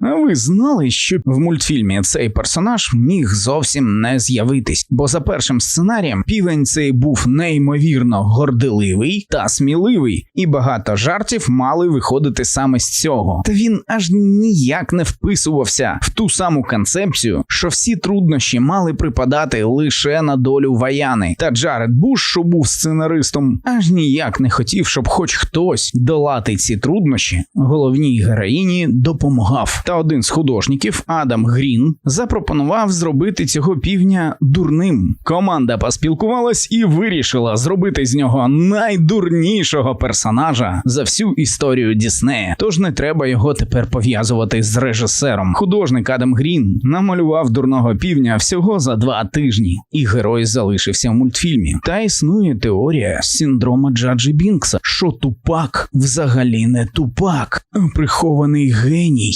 Ви знали, що в мультфільмі цей персонаж міг зовсім не з'явитись, бо за першим сценарієм півень цей був неймовірно горделивий та сміливий, і багато жартів мали виходити саме з цього. Та він аж ніяк не вписувався в ту саму концепцію, що всі труднощі мали припадати лише на долю Ваяни. Та Джаред Буш, що був сценаристом, аж ніяк не хотів, щоб хоч хтось долати ці труднощі. Головній героїні допомагав. Та один з художників, Адам Грін, запропонував зробити цього півня дурним. Команда поспілкувалась і вирішила зробити з нього найдурнішого персонажа за всю історію Діснея. Тож не треба його тепер пов'язувати з режисером. Художник Адам Грін намалював дурного півня всього за два тижні, і герой залишився в мультфільмі. Та існує теорія синдрома Джаджі Бінкса, що тупак взагалі не тупак, а прихований геній.